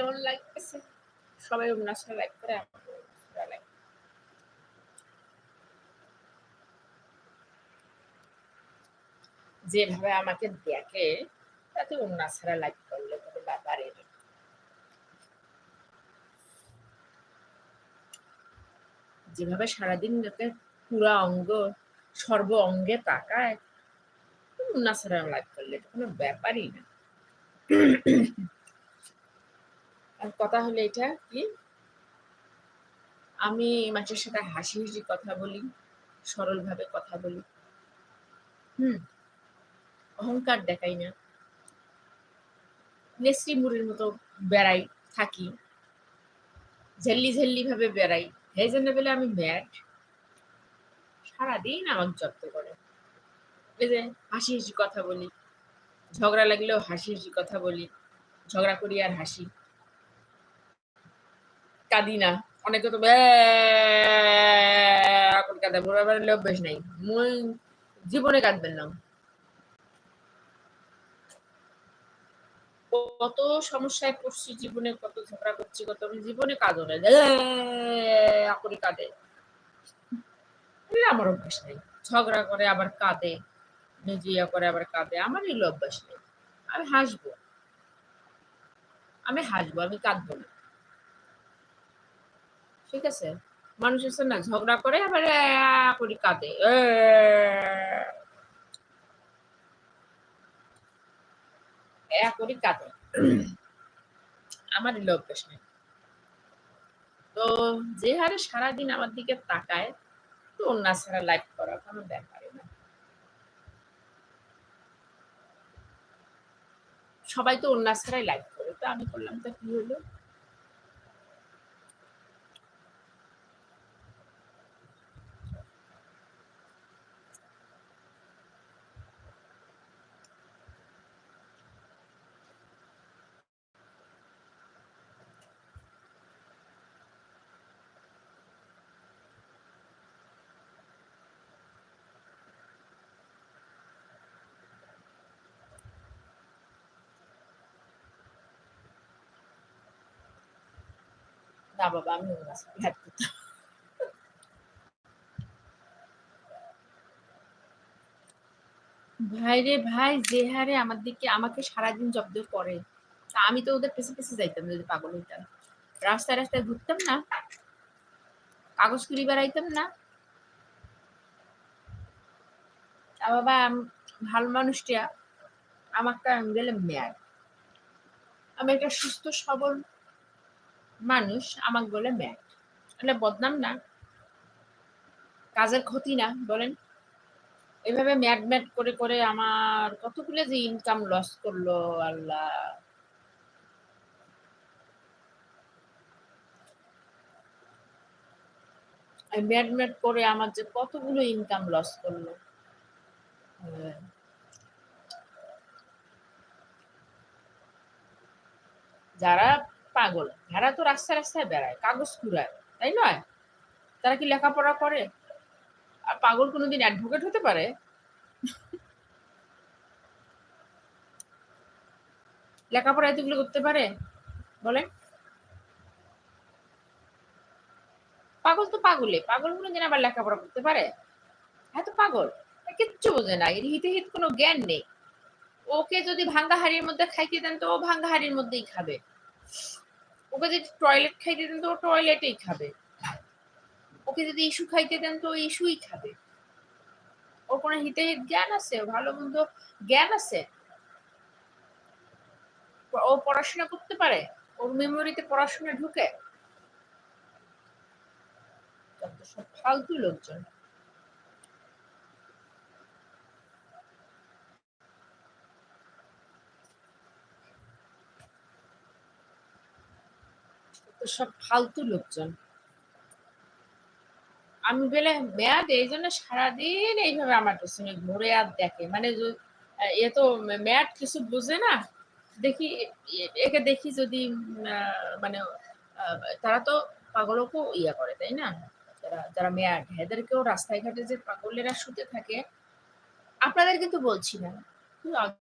কেমন লাগতেছে? সবাই সাথে লাইক করে যেভাবে আমাকে দেখে, তাতে অন্য ছাড়া লাইক করলে কোনো ব্যাপারের যেভাবে সারাদিন লোকে পুরা অঙ্গ, সর্ব অঙ্গে তাকায়, অন্য ছাড়া লাইক করলে এটা কোনো ব্যাপারই না। কথা হলো এটা কি, আমি মাছের সাথে হাসি হাসি কথা বলি, সরলভাবে কথা বলি। হুম, অহংকার দেখাই না। নেসরি মুড়ির মতো বেড়াই থাকি। ঝেল্লি ঝেল্লি ভাবে বেড়াই। এই জন্য বলে আমি ম্যাড সারাদিন আমাকে যত্ন করে। এই যে হাসি হাসি কথা বলি, ঝগড়া লাগলেও হাসি হাসি কথা বলি, ঝগড়া করি আর হাসি। কাঁদি না। অনেকে তো এখন কাঁদে। বুড়া অভ্যেস নাই। মই জীবনে কাঁদবেন না। কত সমস্যায় পড়ছি জীবনে, কত ঝগড়া করছি, কত আমি জীবনে কাঁদো না। করে কাঁদে। আমার অভ্যাস নেই। ঝগড়া করে আবার কাঁদে, নিজে করে আবার কাঁদে। আমার এগুলো অভ্যাস নেই। আমি হাসবো। আমি হাসবো, আমি কাঁদবো না। ঠিক আছে? মানুষ আছে না, ঝগড়া করে, আবার করি কাঁদে। করি কাঁদে। আমার নেই। তো যে হারে সারাদিন আমার দিকে তাকায়, তো অন্য ছাড়া লাইফ করা কোনো ব্যাপারে না। সবাই তো অন্য ছাড়াই লাইফ করে। তো আমি করলাম তো কি হলো? না, বাবা, আমি ওর কাছে হ্যাপ করতাম। ভাই রে ভাই, যে হারে আমার দিকে, আমাকে সারাদিন জব্দ করে। তা আমি তো ওদের পেছে পেছে যাইতাম, যদি পাগল হইতাম। রাস্তায় রাস্তায় ঘুরতাম না। কাগজ কুড়ি বেড়াইতাম না। তা বাবা ভালো মানুষটা, আমাকে আমি গেলে ম্যাড আমি একটা সুস্থ, সবল মানুষ আমাকে বলে ম্যাট মানে বদনাম না? কাজের ক্ষতি না? বলেন। এভাবে ম্যাট ম্যাট করে করে আমার কতগুলো যে ইনকাম লস করল আল্লাহ। ম্যাট ম্যাট করে আমার যে কতগুলো ইনকাম লস করল। যারা পাগল। যারা তো রাস্তায় রাস্তায় বেড়ায়, কাগজ কুড়ায়, তাই নয়? তারা কি লেখাপড়া করে? আর পাগল কোনোদিন অ্যাডভোকেট হতে পারে? লেখাপড়া এতগুলো করতে পারে? বলে পাগল তো পাগলে, পাগল কোনোদিন আবার লেখাপড়া করতে পারে? হ্যাঁ তো পাগল কিচ্ছু বোঝে না, এর হিতে হিত কোনো জ্ঞান নেই। ওকে যদি ভাঙ্গা হাড়ির মধ্যে খাইতে দেন, তো ও ভাঙ্গা হাড়ির মধ্যেই খাবে। ওকে যদি টয়লেট খাইতে দেন তো ও টয়লেটেই খাবে। ওকে যদি ইস্যু খাইতে দেন তো ইস্যুই খাবে। ওর কোনো হিতে হিত জ্ঞান আছে? ভালো মন্দ জ্ঞান আছে? ও পড়াশোনা করতে পারে? ওর মেমোরিতে পড়াশোনা ঢুকে? সব ফালতু লোকজন। সব ফালতু লোকজন। আমি বলে মেয়াদ এই জন্য সারাদিন এইভাবে আমার পেছনে ঘুরে আর দেখে। মানে এ তো মেয়াদ কিছু বুঝে না। দেখি, একে দেখি যদি মানে তারা তো পাগলকেও ইয়া করে, তাই না? যারা যারা মেয়াদ এদেরকেও রাস্তায় ঘাটে যে পাগলেরা শুতে থাকে। আপনাদের কিন্তু বলছি না।